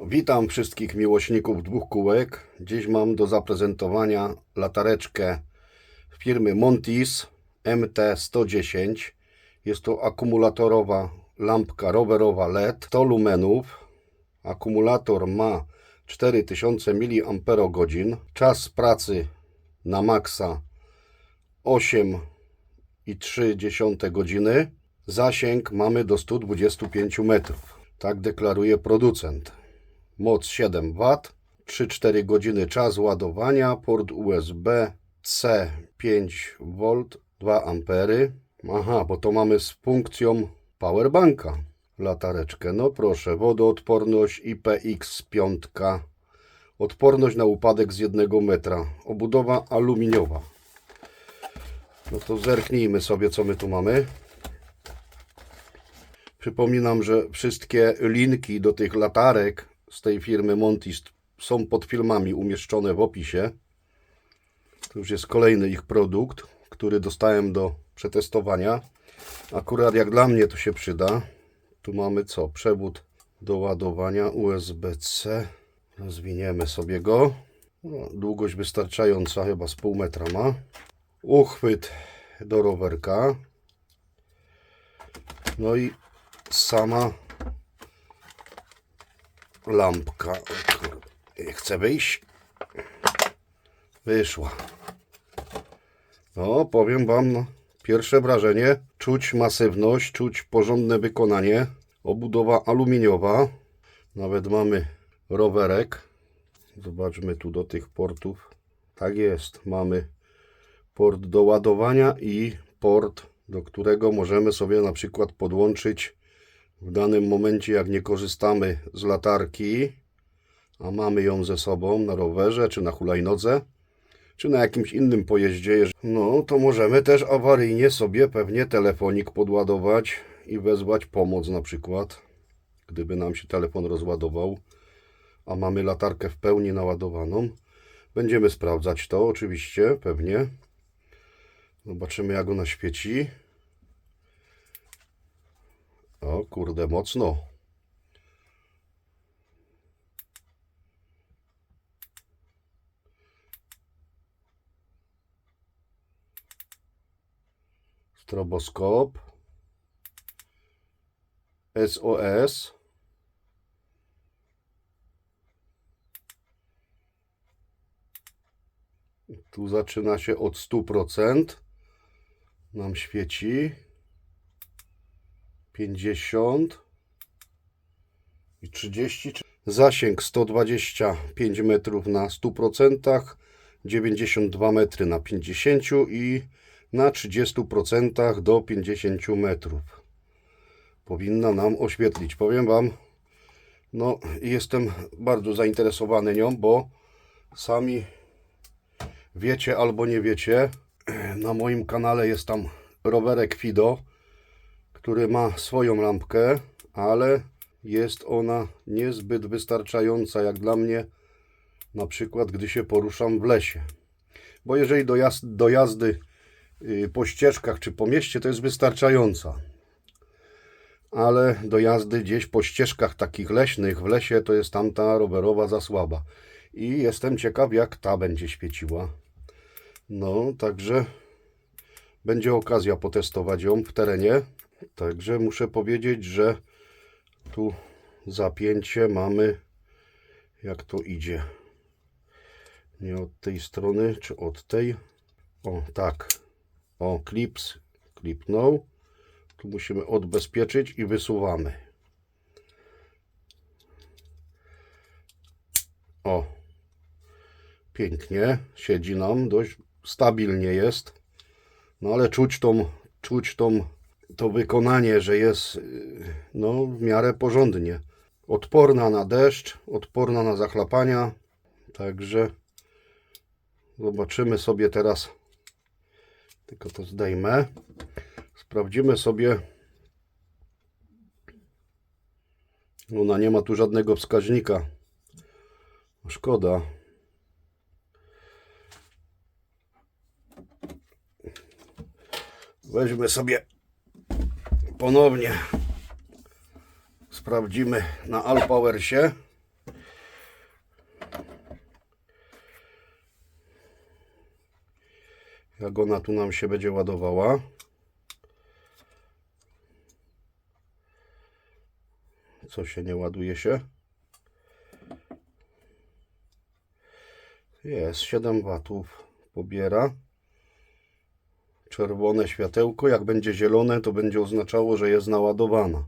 Witam wszystkich miłośników dwóch kółek. Dziś mam do zaprezentowania latareczkę firmy Montis MT110. Jest to akumulatorowa lampka rowerowa LED 100 lumenów. Akumulator ma 4000 mAh. Czas pracy na maksa 8,3 godziny. Zasięg mamy do 125 metrów. Tak deklaruje producent. Moc 7 W, 3-4 godziny czas ładowania, port USB C 5 V, 2 A. Aha, bo to mamy z funkcją powerbanka latareczkę. No proszę, wodoodporność IPX5, odporność na upadek z 1 metra, obudowa aluminiowa. No to zerknijmy sobie, co my tu mamy. Przypominam, że wszystkie linki do tych latarek z tej firmy Montis są pod filmami umieszczone w opisie. To już jest kolejny ich produkt, który dostałem do przetestowania. Akurat jak dla mnie to się przyda. Tu mamy co? Przewód do ładowania USB-C. Rozwiniemy sobie go. No, długość wystarczająca, chyba z pół metra ma. Uchwyt do rowerka. No i sama lampka. Chce wyjść. Wyszła. No, powiem Wam, no, pierwsze wrażenie. Czuć masywność, czuć porządne wykonanie. Obudowa aluminiowa. Nawet mamy rowerek. Zobaczmy tu do tych portów. Tak jest. Mamy port do ładowania i port, do którego możemy sobie na przykład podłączyć w danym momencie, jak nie korzystamy z latarki, a mamy ją ze sobą na rowerze, czy na hulajnodze, czy na jakimś innym pojeździe, no to możemy też awaryjnie sobie pewnie telefonik podładować i wezwać pomoc na przykład, gdyby nam się telefon rozładował, a mamy latarkę w pełni naładowaną. Będziemy sprawdzać to oczywiście, pewnie. Zobaczymy jak ona świeci. O kurde, mocno. Stroboskop. SOS. Tu zaczyna się od 100%. Nam świeci. 50 i 30. Zasięg 125 metrów na 100%, 92 metry na 50 i na 30% do 50 metrów. Powinna nam oświetlić. Powiem Wam, no jestem bardzo zainteresowany nią, bo sami wiecie albo nie wiecie, na moim kanale jest tam rowerek Fido który ma swoją lampkę, ale jest ona niezbyt wystarczająca jak dla mnie, na przykład gdy się poruszam w lesie. Bo jeżeli do, do jazdy y, po ścieżkach czy po mieście to jest wystarczająca. Ale do jazdy gdzieś po ścieżkach takich leśnych w lesie to jest tamta rowerowa za słaba. I jestem ciekaw jak ta będzie świeciła. No, także będzie okazja potestować ją w terenie. Także muszę powiedzieć, że tu zapięcie mamy jak to idzie. Nie od tej strony, czy od tej. O, tak. O, klips klipnął. Tu musimy odbezpieczyć i wysuwamy. O, pięknie. Siedzi nam, dość stabilnie jest. No ale czuć tą, czuć tą to wykonanie, że jest y, no, w miarę porządnie. Odporna na deszcz, odporna na zachlapania. Także zobaczymy sobie teraz. Tylko to zdejmę. Sprawdzimy sobie. Ona nie ma tu żadnego wskaźnika. Szkoda. Weźmy sobie ponownie sprawdzimy na Alpowersie. Jak ona tu nam się będzie ładowała. Co się nie ładuje się? Jest 7 watów pobiera. Czerwone światełko, jak będzie zielone, to będzie oznaczało, że jest naładowana.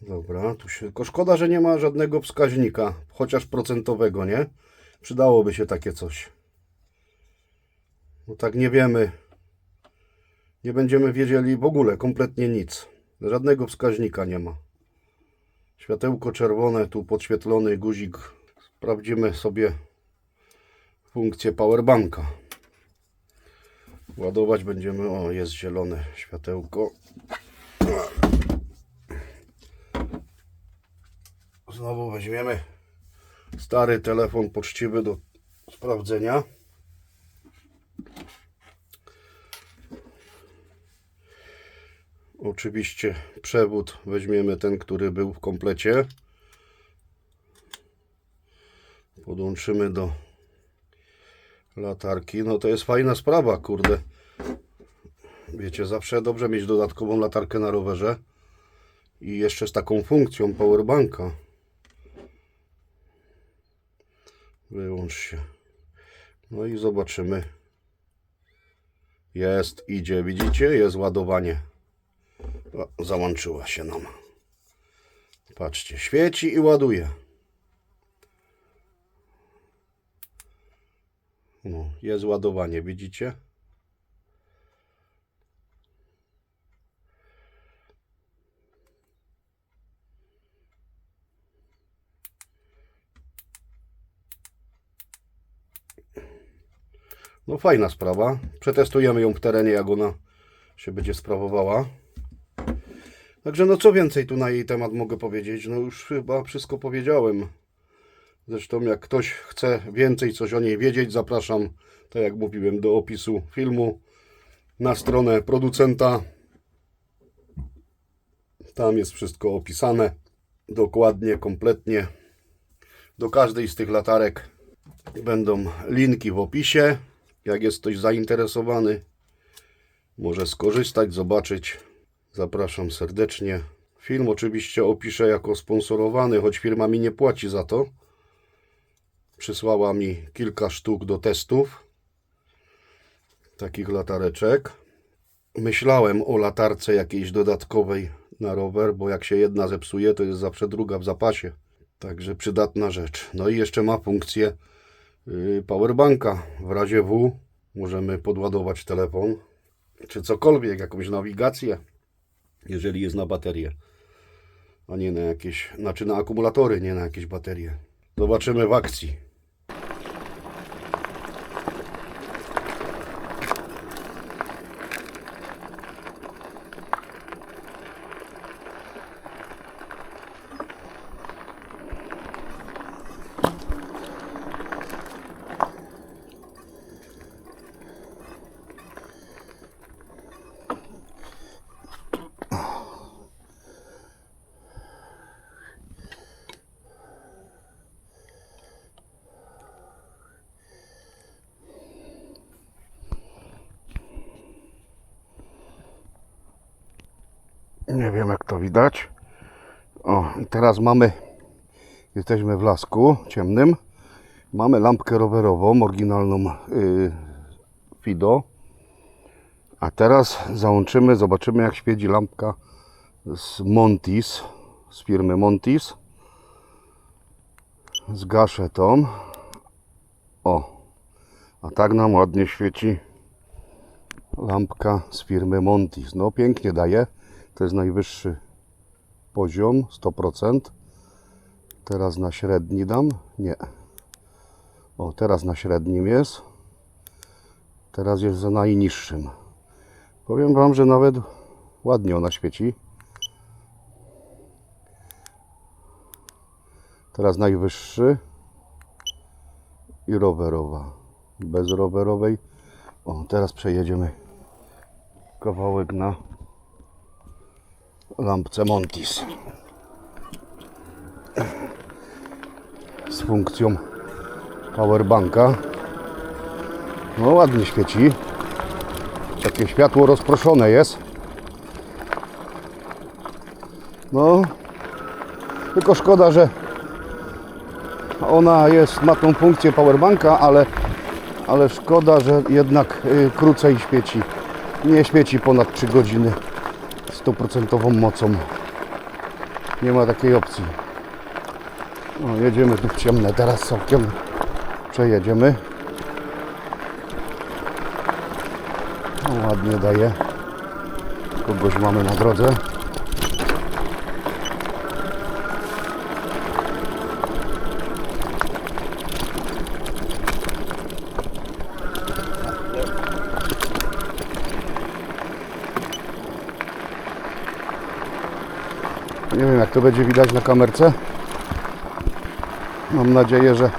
Dobra, tu się. Tylko szkoda, że nie ma żadnego wskaźnika, chociaż procentowego, nie? Przydałoby się takie coś. No tak nie wiemy. Nie będziemy wiedzieli w ogóle kompletnie nic. Żadnego wskaźnika nie ma. Światełko czerwone, tu podświetlony guzik. Sprawdzimy sobie funkcję powerbanka. Ładować będziemy. O, jest zielone światełko. Znowu weźmiemy stary telefon poczciwy do sprawdzenia. Oczywiście przewód weźmiemy ten, który był w komplecie. Podłączymy do latarki. No to jest fajna sprawa, kurde. Wiecie, zawsze dobrze mieć dodatkową latarkę na rowerze. I jeszcze z taką funkcją powerbanka. Wyłącz się. No i zobaczymy. Jest, idzie, widzicie? Jest ładowanie. O, załączyła się nam. Patrzcie, świeci i ładuje. No, jest ładowanie, widzicie? No fajna sprawa. Przetestujemy ją w terenie, jak ona się będzie sprawowała. Także no co więcej tu na jej temat mogę powiedzieć? No już chyba wszystko powiedziałem. Zresztą jak ktoś chce więcej coś o niej wiedzieć, zapraszam, tak jak mówiłem, do opisu filmu na stronę producenta. Tam jest wszystko opisane dokładnie, kompletnie. Do każdej z tych latarek będą linki w opisie. Jak jest ktoś zainteresowany, może skorzystać, zobaczyć. Zapraszam serdecznie. Film oczywiście opiszę jako sponsorowany, choć firma mi nie płaci za to. Przysłała mi kilka sztuk do testów takich latareczek. Myślałem o latarce jakiejś dodatkowej na rower, bo jak się jedna zepsuje, to jest zawsze druga w zapasie. Także przydatna rzecz. No i jeszcze ma funkcję yy, powerbanka. W razie W możemy podładować telefon, czy cokolwiek, jakąś nawigację, jeżeli jest na baterię, a nie na jakieś, znaczy na akumulatory, nie na jakieś baterie. Zobaczymy w akcji. Nie wiem jak to widać. O, teraz mamy, jesteśmy w lasku ciemnym. Mamy lampkę rowerową, oryginalną yy, Fido. A teraz załączymy, zobaczymy jak świeci lampka z Montis, z firmy Montis. Zgaszę tą. O, a tak nam ładnie świeci lampka z firmy Montis. No pięknie daje. To jest najwyższy poziom 100%. Teraz na średni dam. Nie. O, teraz na średnim jest. Teraz jest za najniższym. Powiem Wam, że nawet ładnie ona świeci. Teraz najwyższy i rowerowa. Bez rowerowej. O, teraz przejedziemy kawałek na lampce Montis z funkcją powerbanka No ładnie świeci. Takie światło rozproszone jest. No. Tylko szkoda, że ona jest, ma tą funkcję powerbanka, ale, ale szkoda, że jednak y, krócej świeci. Nie świeci ponad 3 godziny 100% mocą. Nie ma takiej opcji. No, jedziemy tu ciemne teraz całkiem. Przejedziemy. No, ładnie daje. Kogoś mamy na drodze. To będzie widać na kamerce. Mam nadzieję, że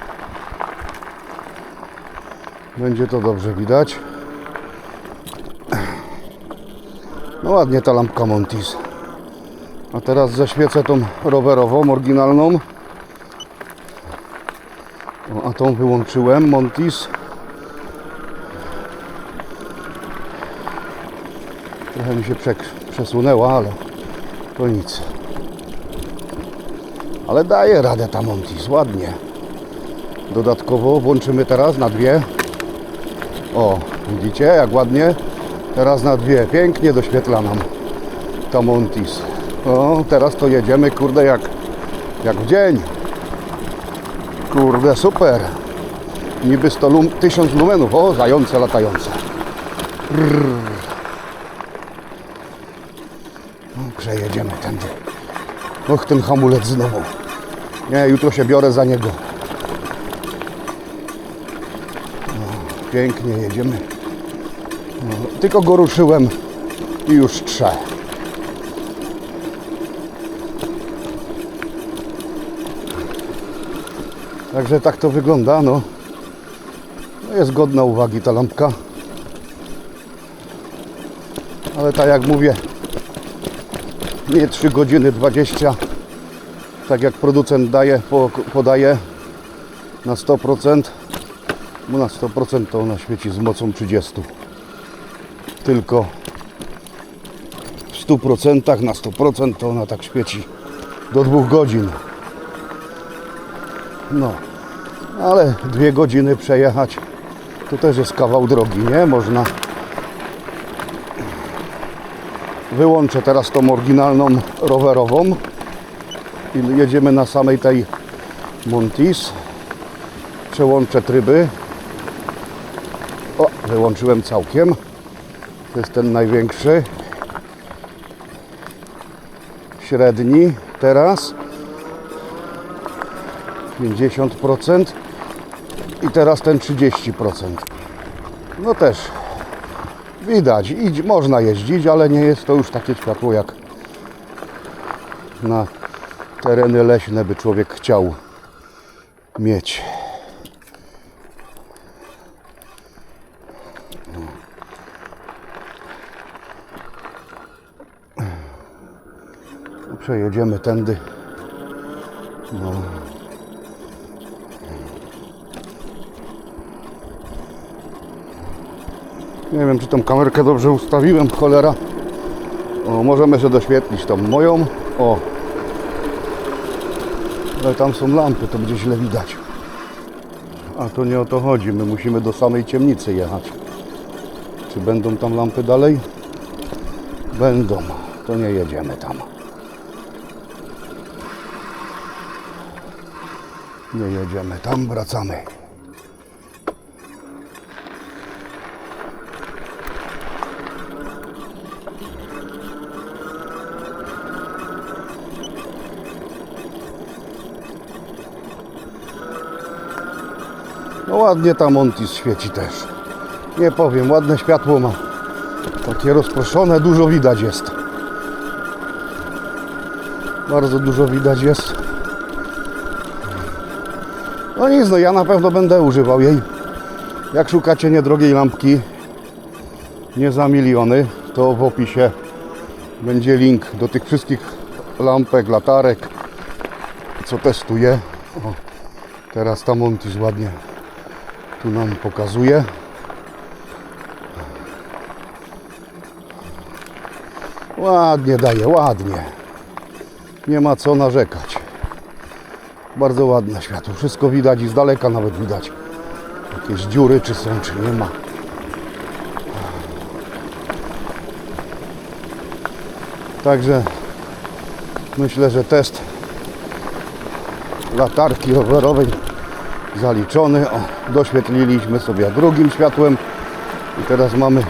będzie to dobrze widać. No ładnie ta lampka Montis. A teraz zaświecę tą rowerową, oryginalną. A tą wyłączyłem, Montis. Trochę mi się przesunęła, ale to nic. Ale daje radę ta Montis, ładnie. Dodatkowo włączymy teraz na dwie. O, widzicie jak ładnie? Teraz na dwie. Pięknie doświetla nam ta Montis. O, teraz to jedziemy, kurde, jak, jak w dzień. Kurde, super. Niby 100 lum, 1000 lumenów. O, zające latające. Brrr. No, przejedziemy tędy. Och, ten hamulec znowu. Nie, jutro się biorę za niego. No, pięknie jedziemy. No, tylko go ruszyłem i już trze. Także tak to wygląda, no. no jest godna uwagi ta lampka. Ale tak jak mówię, nie 3 godziny 20 tak jak producent daje, po, podaje na 100% bo na 100% to ona świeci z mocą 30 tylko w 100% na 100% to ona tak świeci do 2 godzin. No ale dwie godziny przejechać to też jest kawał drogi, nie? Można. Wyłączę teraz tą oryginalną rowerową i jedziemy na samej tej Montis. Przełączę tryby. O, wyłączyłem całkiem. To jest ten największy. Średni teraz. 50% i teraz ten 30%. No też Widać, idź, można jeździć, ale nie jest to już takie światło jak na tereny leśne by człowiek chciał mieć. No, Przejedziemy tędy. No. Nie wiem, czy tą kamerkę dobrze ustawiłem, cholera. O, możemy się doświetlić tą moją. O. Ale tam są lampy, to będzie źle widać. A to nie o to chodzi, my musimy do samej ciemnicy jechać. Czy będą tam lampy dalej? Będą, to nie jedziemy tam. Nie jedziemy tam, wracamy. No ładnie ta Montis świeci też. Nie powiem, ładne światło ma. Takie rozproszone, dużo widać jest. Bardzo dużo widać jest. No nic, no ja na pewno będę używał jej. Jak szukacie niedrogiej lampki, nie za miliony, to w opisie będzie link do tych wszystkich lampek, latarek, co testuję. O, teraz ta Montis ładnie tu nam pokazuje. Ładnie daje, ładnie. Nie ma co narzekać. Bardzo ładne światło. Wszystko widać i z daleka nawet widać. Jakieś dziury czy są, czy nie ma. Także myślę, że test latarki rowerowej zaliczony. O, doświetliliśmy sobie drugim światłem i teraz mamy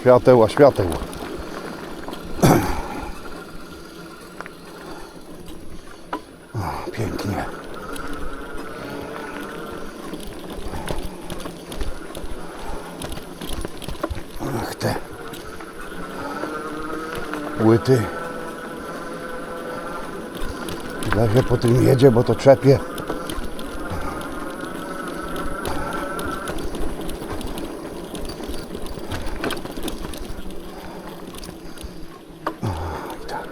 świateł, a świateł. O, pięknie. Ach te płyty. Się po tym jedzie, bo to trzepie. Tak.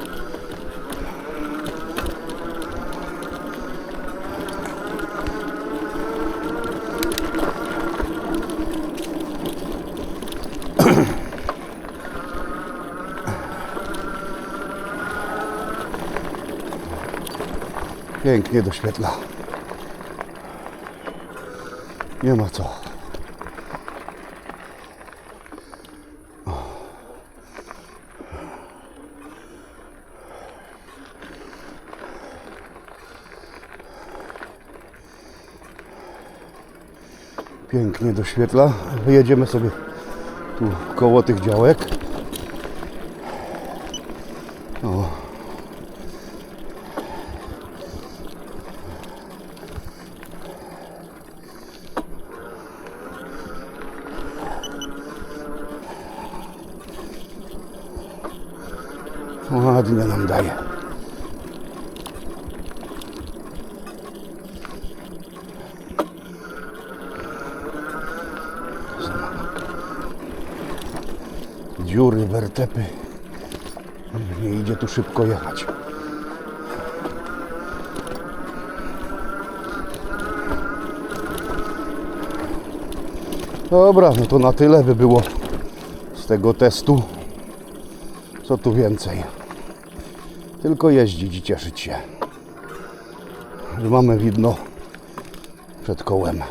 Pięknie doświetla. Nie ma co. Pięknie doświetla. Wyjedziemy sobie tu koło tych działek. O. Ładnie nam daje. Dziury, wertepy. Nie idzie tu szybko jechać. Dobra, no to na tyle by było z tego testu. Co tu więcej? Tylko jeździć i cieszyć się. Mamy widno przed kołem.